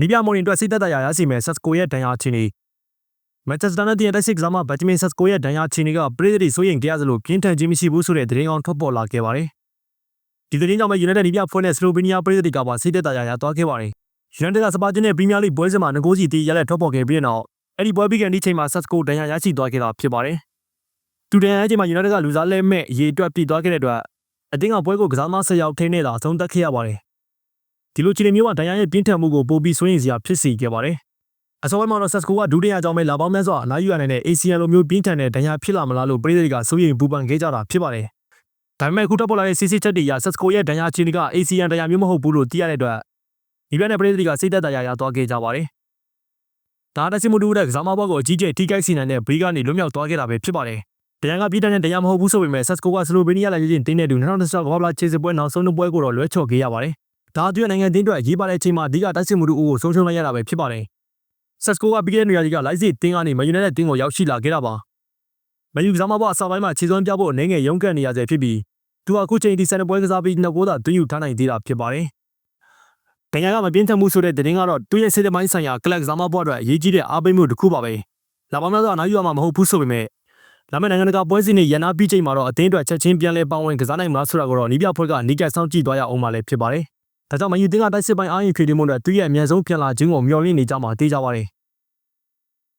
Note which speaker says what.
Speaker 1: နီးပြမော်ရင်အတွက်စိတ်သက်သာရာရရှိမယ်ဆက်စကိုရဲ့ဒဏ်ရာချင်းနေမန်ချက်စတာနဲ့တင်တဲ့စစ်ကစားမဘတ်ဂျမင်ဆက်စကိုရဲ့ဒဏ်ရာချင်းတွေကပရိသတ်တွေစိုးရင်ကြရစလို့ပြင်းထန်ခြင်းမရှိဘူးဆိုတဲ့သတင်းအောင်ထွက်ပေါ်လာခဲ့ပါတယ်ဒီသတင်းကြောင့်ပဲ United နီးပြဖွဲ့နဲ့စလိုဗီးနီးယားပရိသတ်တွေကပါစိတ်သက်သာရာရသွားခဲ့ပါတယ် United ကစပါချင်းနဲ့ပရီးမီးယားလိပွဲစဉ်မှာငကိုးစီတီးရလက်ထွက်ပေါ်ခဲ့ပြီးတဲ့နောက်အဲ့ဒီပွဲပြီးကန်ဒီချိန်မှာဆက်စကိုဒဏ်ရာရရှိသွားခဲ့တာဖြစ်ပါတယ်သူဒဏ်ရာရချိန်မှာ United ကလူစားလဲမဲ့ရေအတွက်ပြည်သွားခဲ့တဲ့အတွက်အတင်းကပွဲကိုကစားမဆက်ရောက်ထိန်းနေတာအဆုံးသတ်ခဲ့ရပါတယ် ဒီလိုခြေနေမျိုးကဒဏ်ရာရဲ့ပြင်းထန်မှုကိုပိုပြီးစိုးရင်စရာဖြစ်စေခဲ့ပါတယ်အစောပိုင်းမှာတော့ဆက်စကိုကဒုတိယကြောင့်ပဲလာပေါင်းများစွာအနားယူရနိုင်တဲ့ ACN လိုမျိုးပြင်းထန်တဲ့ဒဏ်ရာဖြစ်လာမလားလို့ပြည်သူတွေကစိုးရိမ်ပူပန်ခဲ့ကြတာဖြစ်ပါတယ်ဒါပေမဲ့အခုတက်ပေါ်လာတဲ့စစ်စစ်ချက်တွေအရဆက်စကိုရဲ့ဒဏ်ရာချင်းတွေက ACN ဒဏ်ရာမျိုးမဟုတ်ဘူးလို့သိရတဲ့အတွက်ဒီဘက်နဲ့ပြည်သူတွေကစိတ်သက်သာရာရသွားခဲ့ကြပါတယ်ဒါတက်စီမှုတူတဲ့ကစားမဘောကိုအကြီးကျယ်ထိခိုက်စေနိုင်တဲ့ဘီကနေလွတ်မြောက်သွားခဲ့တာပဲဖြစ်ပါတယ်။တရားကပြည်တဲ့တရားမဟုတ်ဘူးဆိုပေမဲ့ဆက်စကိုကဆလိုဗီးနီးယားလည်းရင်းတင်းတဲ့သူ2020ကမ္ဘာ့ဖလားခြေစစ်ပွဲနောက်ဆုံးတစ်ပွဲကိုတော့လွဲချော်ခဲ့ရပါတယ်။ ဒါအတွက်နိုင်ငံတင်းအတွက်ရေးပါတဲ့အချိန်မှာအဓိကတိုက်စစ်မှုတူကိုဆုံးရှုံးလိုက်ရတာပဲဖြစ်ပါတယ်။ဆက်စကိုကပြီးခဲ့တဲ့နေရာကြီးကလိုက်စစ်တင်းကနေမယူနိုက်တက်တင်းကိုရောက်ရှိလာခဲ့တာပါ။မယူကစားမဘောအစပိုင်းမှာခြေစွမ်းပြဖို့အနေငယ်ရုန်းကန်နေရဆဲဖြစ်ပြီးသူကအခုချိန်ထိစံပွဲကစားပြီးနှစ်ကိုးသာတွင်းယူထားနိုင်သေးတာဖြစ်ပါတယ်။တရားကမပြင်းထန်မှုဆိုတဲ့တင်းကတော့သူ့ရဲ့စိတ်တမိုင်းဆိုင်ရာကလပ်ကစားမဘောအတွက်အရေးကြီးတဲ့အားပေးမှုတစ်ခုပါပဲ။လာပါများစွာနိုင်ယူရမှာမဟုတ်ဘူးဆိုပေမဲ့လာမယ့်နိုင်ငံတကာပွဲစဉ်တွေရန်နာပြီးချိန်မှာတော့အသင်းအတွက်ချက်ချင်းပြန်လဲပေါင်းဝင်ကစားနိုင်မလားဆိုတာကိုတော့နီးပြဖွဲ့ကနီးကပ်စောင့်ကြည့်သွားရအောင်ပါလည်းဖြစ်ပါတယ်။ ဒါကြောင့်မယူတင်းကတိုက်စစ်ပိုင်းအားရင်ဖြည့်တင်းမှုနဲ့သူ့ရဲ့အမြန်ဆုံးပြန်လာခြင်းကိုမျှော်လင့်နေကြမှာတေးကြပါတယ်